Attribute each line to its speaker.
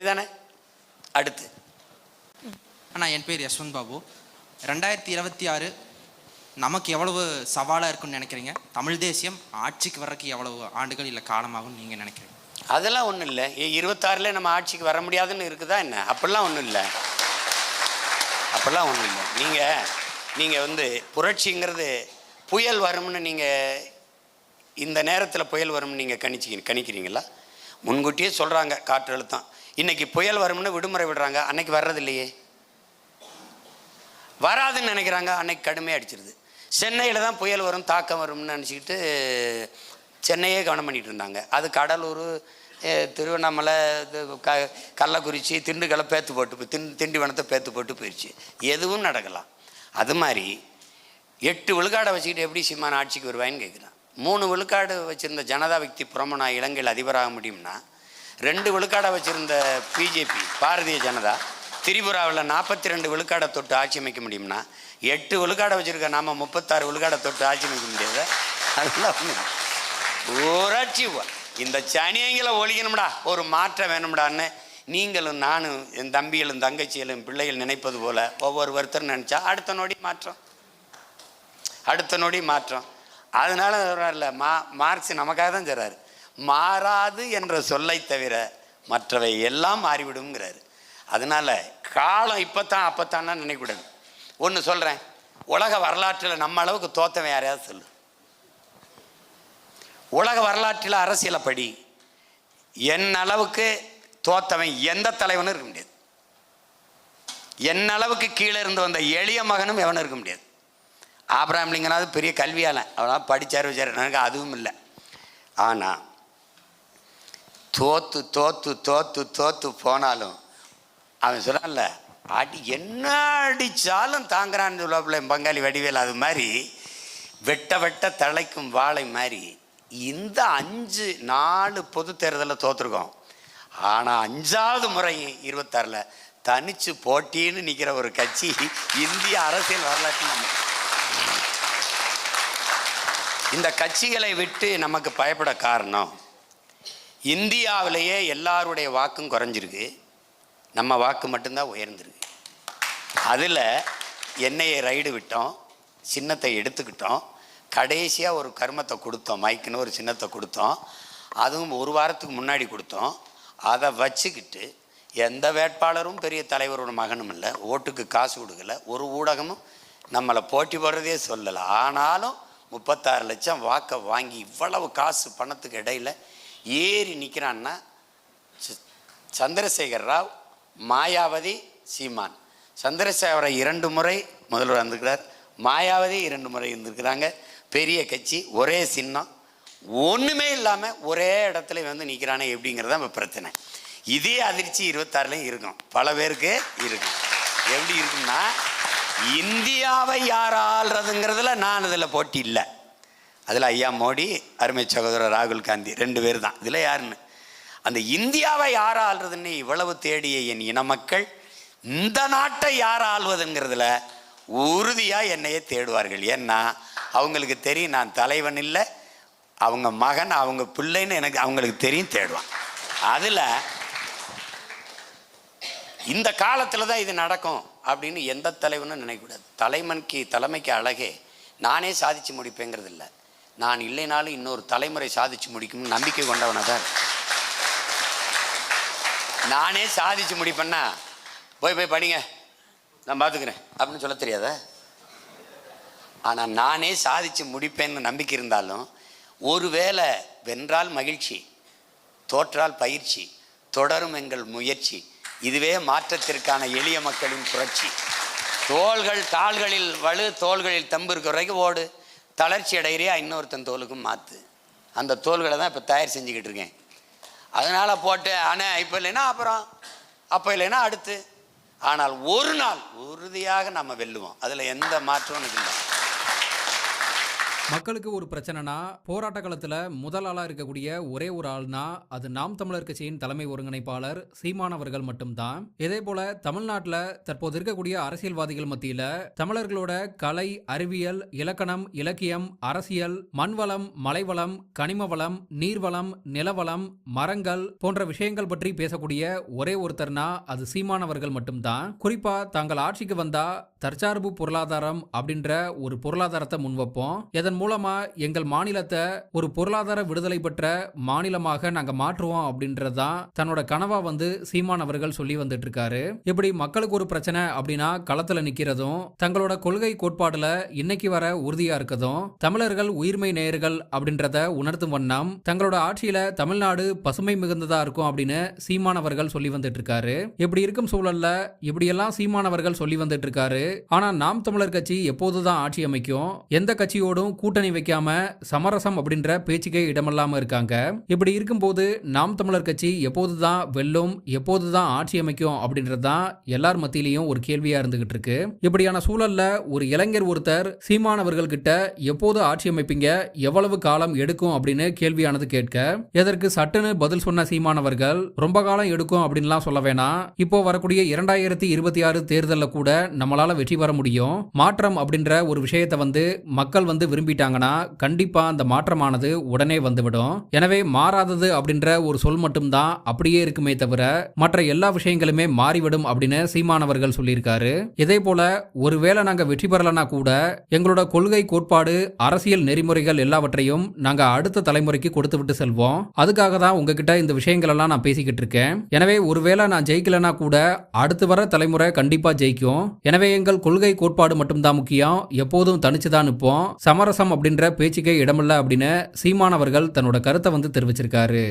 Speaker 1: இதுதானே? அடுத்து.
Speaker 2: அண்ணா என் பேர் யஷ்வந்த் பாபு. ரெண்டாயிரத்தி இருபத்தி ஆறு நமக்கு எவ்வளவு சவாலாக இருக்குன்னு நினைக்கிறீங்க? தமிழ் தேசியம் ஆட்சிக்கு வர்றதுக்கு எவ்வளவு ஆண்டுகள் இல்லை காலமாகும்னு நீங்கள் நினைக்கிறீங்க?
Speaker 1: அதெல்லாம் ஒன்றும் இல்லை. இருபத்தாறுல நம்ம ஆட்சிக்கு வர முடியாதுன்னு இருக்குதா என்ன? அப்படிலாம் ஒன்றும் இல்லை. அப்படிலாம் ஒன்றும் இல்லை. நீங்கள் நீங்கள் வந்து புரட்சிங்கிறது புயல் வரும்னு நீங்கள் இந்த நேரத்தில் புயல் வரும்னு நீங்கள் கணிச்சி கணிக்கிறீங்களா? முன்கூட்டியே சொல்கிறாங்க காற்றழுத்தம் இன்னைக்கு புயல் வரும்னு விடுமுறை விடுறாங்க அன்னைக்கு வர்றது இல்லையே. வராதுன்னு நினைக்கிறாங்க அன்னைக்கு கடுமையாக அடிச்சிருது. சென்னையில் தான் புயல் வரும் தாக்கம் வரும்னு நினச்சிக்கிட்டு சென்னையே கவனம் பண்ணிட்டு இருந்தாங்க. அது கடலூர் திருவண்ணாமலை இது க கள்ளக்குறிச்சி திண்டுக்கலை பேத்து போட்டு தின் திண் திண்டிவனத்தை பேத்து போட்டு போயிடுச்சு எதுவும் நடக்கலாம் அது மாதிரி எட்டு விழுக்காடை வச்சுக்கிட்டு எப்படி சிம்மான ஆட்சிக்கு வருவாயின்னு கேட்குறான் மூணு விழுக்காடு வச்சுருந்த ஜனதா விக்தி புறமனா இலங்கையில் அதிபராக முடியும்னா ரெண்டு விழுக்காடை வச்சுருந்த பிஜேபி பாரதிய ஜனதா திரிபுராவில் நாற்பத்தி ரெண்டு விழுக்காடை தொட்டு ஆட்சி அமைக்க முடியும்னா எட்டு விழுக்காடை வச்சுருக்க நாம முப்பத்தாறு விழுக்காடை தொட்டு ஆட்சி அமைக்க முடியாது? அதெல்லாம் ஊராட்சி இந்த சனியங்களை ஒழிக்கணும்டா ஒரு மாற்றம் வேணும்டான்னு நீங்களும் நானும் என் தம்பிகளும் தங்கச்சிகளும் பிள்ளைகள் நினைப்பது போல் ஒவ்வொரு ஒருத்தர் நினச்சா அடுத்த நொடி மாற்றம். அடுத்த நொடி மாற்றம். அதனால சொல்கிறார்ல மா மார்க்ஸ் நமக்காக தான் சொல்கிறார் மாறாது என்ற சொல்லை தவிர மற்றவை எல்லாம் மாறிவிடுங்கிறாரு அதனால காலம் இப்போத்தான் அப்போத்தான்னா நினைக்கூடாது. ஒன்று சொல்கிறேன் உலக வரலாற்றில் நம்ம அளவுக்கு தோத்தவன் யாரையாவது சொல்லு? உலக வரலாற்றில் அரசியலை படி என் அளவுக்கு தோத்தவன் எந்த தலைவனும் இருக்க முடியாது. என் அளவுக்கு கீழே இருந்து வந்த எளிய மகனும் எவனும் இருக்க முடியாது. ஆப்ராம் லிங்கனாவது பெரிய கல்வியாளன். அவனால் படித்தார் வச்சார். எனக்கு அதுவும் இல்லை. ஆனால் தோத்து தோத்து தோத்து தோத்து போனாலும் அவன் சொன்னான்ல அடி என்ன அடித்தாலும் தாங்குறான்னு சொல்லுவாப்புல பங்காளி வடிவேல் அது மாதிரி வெட்ட வெட்ட தலைக்கும் வாழை மாதிரி இந்த அஞ்சு நாலு பொது தேர்தலில் தோற்றுருக்கோம் ஆனால் அஞ்சாவது முறை இருபத்தாறில் தனிச்சு போட்டின்னு நிற்கிற ஒரு கட்சி இந்திய அரசியல் வரலாற்றில் நம்ம. இந்த கட்சிகளை விட்டு நமக்கு பயப்பட காரணம் இந்தியாவிலேயே எல்லாருடைய வாக்கும் குறைஞ்சிருக்கு. நம்ம வாக்கு மட்டும்தான் உயர்ந்திருக்கு. அதில் என்னையை ரைடு விட்டோம் சின்னத்தை எடுத்துக்கிட்டோம். கடைசியாக ஒரு கர்மத்தை கொடுத்தோம் மைக்குன்னு ஒரு சின்னத்தை கொடுத்தோம். அதுவும் ஒரு வாரத்துக்கு முன்னாடி கொடுத்தோம். அதை வச்சுக்கிட்டு எந்த வேட்பாளரும் பெரிய தலைவரோட மகனும் இல்லை ஓட்டுக்கு காசு கொடுக்கல ஒரு ஊடகமும் நம்மளை போட்டி போடுறதே சொல்லலை. ஆனாலும் முப்பத்தாறு லட்சம் வாக்கை வாங்கி இவ்வளவு காசு பணத்துக்கு இடையில் ஏறி நிற்கிறான்னா ச- சந்திரசேகர் ராவ் மாயாவதி சீமான். சந்திரசேகரை இரண்டு முறை முதல்வர் வந்திருக்கிறார். மாயாவதி இரண்டு முறை இருந்திருக்கிறாங்க பெரிய கட்சி ஒரே சின்னம். ஒன்றுமே இல்லாமல் ஒரே இடத்துல வந்து நிற்கிறானே எப்படிங்கிறது தான் இப்போ பிரச்சனை. இதே அதிர்ச்சி இருபத்தாறுலையும் இருக்கும். பல பேருக்கு இருக்கும். எப்படி இருக்குன்னா இந்தியாவை யார் ஆள்றதுங்கிறதுல நான் அதில் போட்டி இல்லை. அதில் ஐயா மோடி அருமை சகோதரர் ராகுல் காந்தி ரெண்டு பேர் தான். இதில் யாருன்னு? அந்த இந்தியாவை யார் ஆள்றதுன்னு இவ்வளவு தேடிய என் இன மக்கள் இந்த நாட்டை யார் ஆள்வதுங்கிறதுல உறுதியாக என்னையே தேடுவார்கள். ஏன்னா அவங்களுக்கு தெரியும் நான் தலைவன் இல்லை அவங்க மகன் அவங்க பிள்ளைன்னு எனக்கு அவங்களுக்கு தெரியும் தேடுவான் அதில் இந்த காலத்தில் தான் இது நடக்கும். அப்படின்னு எந்த தலைவனும் நினைக்கக்கூடாது. தலைமனுக்கு தலைமைக்கு அழகே. நானே சாதிச்சு முடிப்பேங்கிறது இல்லை நான் இல்லைனாலும் இன்னொரு தலைமுறை சாதிச்சு முடிக்கும்னு நம்பிக்கை கொண்டவனை தான். நானே சாதிச்சு முடிப்பேன்னா போய் போய் படிங்க. நான் பார்த்துக்கிறேன் அப்படின்னு சொல்ல தெரியாதா? ஆனால் நானே சாதிச்சு முடிப்பேன்னு நம்பிக்கை இருந்தாலும் ஒருவேளை வென்றால் மகிழ்ச்சி தோற்றால் பயிற்சி தொடரும் எங்கள் முயற்சி இதுவே மாற்றத்திற்கான எளிய மக்களின் புரட்சி. தோள்கள் கால்களில் வலு தோள்களில் தம்பு இருக்கிற வரைக்கும் ஓடு. தளர்ச்சி அடையிறியா இன்னொருத்தன் தோலுக்கும் மாற்று அந்த தோள்களை தான் இப்போ தயார் செஞ்சுக்கிட்டு இருக்கேன். அதனால் போட்டு ஆனால் இப்போ இல்லைன்னா அப்புறம் அப்போ இல்லைன்னா அடுத்து. ஆனால் ஒரு நாள் உறுதியாக நம்ம வெல்லுவோம். அதில் எந்த மாற்றமும் இல்லை.
Speaker 3: மக்களுக்கு ஒரு பிரச்சனைனா போராட்ட காலத்துல முதல் ஆளா இருக்கக்கூடிய ஒரே ஒரு ஆள்னா அது நாம் தமிழர் கட்சியின் தலைமை ஒருங்கிணைப்பாளர் சீமான் அவர்கள் மட்டும்தான். இதே போல தமிழ்நாட்டுல தற்போது இருக்கக்கூடிய அரசியல்வாதிகள் மத்தியில தமிழர்களோட கலை அறிவியல் இலக்கணம் இலக்கியம் அரசியல் மண்வளம் மலைவளம் கனிம வளம் நீர்வளம் நிலவளம் மரங்கள் போன்ற விஷயங்கள் பற்றி பேசக்கூடிய ஒரே ஒருத்தர்னா அது சீமானவர்கள் மட்டும்தான். குறிப்பா தாங்கள் ஆட்சிக்கு வந்தா தற்சார்பு பொருளாதாரம் அப்படின்ற ஒரு பொருளாதாரத்தை முன்வைப்போம். இதன் மூலமா எங்கள் மாநிலத்தை ஒரு பொருளாதார விடுதலை பெற்ற மாநிலமாக நாங்க மாற்றுவோம் அப்படின்றதுதான் தன்னோட கனவா வந்து சீமான் அவர்கள் சொல்லி வந்துட்டு இருக்காரு இப்படி மக்களுக்கு ஒரு பிரச்சனை அப்படின்னா களத்துல நிக்கிறதும் தங்களோட கொள்கை கோட்பாடுல இன்னைக்கு வர உறுதியா இருக்கதும் தமிழர்கள் உயிர்மை நேயர்கள் அப்படின்றத உணர்த்தும் வண்ணம் தங்களோட ஆட்சியில தமிழ்நாடு பசுமை மிகுந்ததா இருக்கும் அப்படின்னு சீமான் அவர்கள் சொல்லி வந்துட்டு இருக்காரு இப்படி இருக்கும் சூழல்ல இப்படியெல்லாம் சீமான் அவர்கள் சொல்லி வந்துட்டு இருக்காரு ஆனா நாம் தமிழர் கட்சி எப்போதுதான் ஆட்சி அமைக்கும் எந்த கட்சியோடும் கூட்டணி வைக்காம சமரசம் அப்படின்ற பேச்சுக்கே இடமில்லாம இருக்காங்க. இப்படி இருக்கும்போது நாம் தமிழர் கட்சி எப்போதுதான் வெல்லும் எப்போதுதான் ஆட்சி அமைக்கும் அப்படின்றது தான் எல்லார் மத்தியிலையும் ஒரு கேள்வியா இருந்துகிட்டு இருக்கு. இப்படியான சூழல்ல ஒரு இளைஞர் ஒருத்தர் சீமானவர்கள் கிட்ட எப்போது ஆட்சி அமைப்பீங்க எவ்வளவு காலம் எடுக்கும் அப்படின்னு கேள்வியானது கேட்க எதற்கு சட்டுன்னு பதில் சொன்ன சீமானவர்கள் ரொம்ப காலம் எடுக்கும் அப்படின்லாம் சொல்ல வேணாம். இப்போ வரக்கூடிய இரண்டாயிரத்தி இருபத்தி ஆறு தேர்தலில் கூட நம்மளால வெற்றி பெற முடியும். மாற்றம் அப்படின்ற ஒரு விஷயத்தை வந்து மக்கள் வந்து விரும்பிட்டாங்கன்னா கண்டிப்பா அந்த மாற்றமானது உடனே வந்துவிடும். எனவே மாறாதது அப்படின்ற ஒரு சொல் மட்டும்தான் அப்படியே இருக்குமே தவிர மற்ற எல்லா விஷயங்களுமே மாறிவிடும் அப்படின்னு சீமானவர்கள் சொல்லியிருக்காரு. இதே போல ஒருவேளை நாங்க வெற்றி பெறலனா கூட எங்களோட கொள்கை கோட்பாடு அரசியல் நெறிமுறைகள் எல்லாவற்றையும் நாங்க அடுத்த தலைமுறைக்கு கொடுத்து விட்டு செல்வோம். அதுக்காக தான் உங்ககிட்ட இந்த விஷயங்கள் எல்லாம் நான் பேசிக்கிட்டு இருக்கேன். எனவே ஒருவேளை நான் ஜெயிக்கலனா கூட அடுத்து வர தலைமுறை கண்டிப்பா ஜெயிக்கும். எனவே எங்கள் கொள்கை கோட்பாடு மட்டும்தான் முக்கியம். எப்போதும் தனிச்சுதான் நிற்போம். சமரசம் அப்படின்ற பேச்சுக்கே இடமில்லை அப்படின்னு சீமானவர்கள் தன்னோட கருத்தை வந்து தெரிவிச்சிருக்காரு.